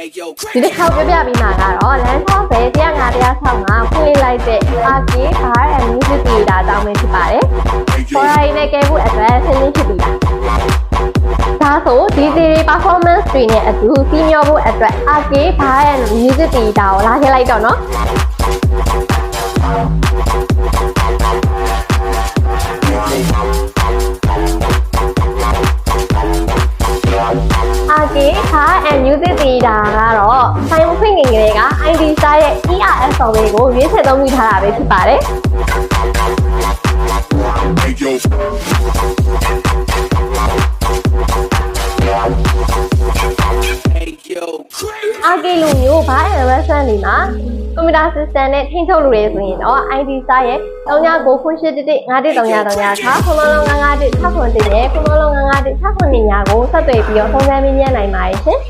Hey yo, ဒီတစ်ခေါက်ပြပြပြီးမှာကတော့လမ်း60 105 165ဖွင့်လိုက်တဲ့ RK Bar and Music Theater အကြောင်းပဲဖြစ်ပါတယ် hey ခေါ် yo, ရိုင်းနဲ့ကဲဖို့အတွက်ဆင်းရင်းဖြစ်ပြီလားဒါဆို DJ performance တွေနဲ့အတူစီးမျောဖို့အတွက် RK Bar and Music Theater ကိုလာခဲ့လိုက်တော့နော် RK Bar and Music Theater ကတော့ဆိုင်ဖွင့်ငင်ကလေးက ID Star ရဲ့ ERS ဆော်လေးကိုရွေးချယ်သုံးမိထားတာပဲဖြစ်ပါတယ် RK လူမျိုးဘာ investment တွေမှာကွန်ပျူတာ system နဲ့ထိန်းချုပ်လို့ရဆိုရင်တော့ ID စာရဲ့399811 5333ခါခုနလုံး951 691နဲ့ခုနလုံး951 691ညာကိုဆက်သွယ်ပြီးတော့ဖုန်းကမ်းမင်းမြန်းနိုင်ပါတယ်ရှင်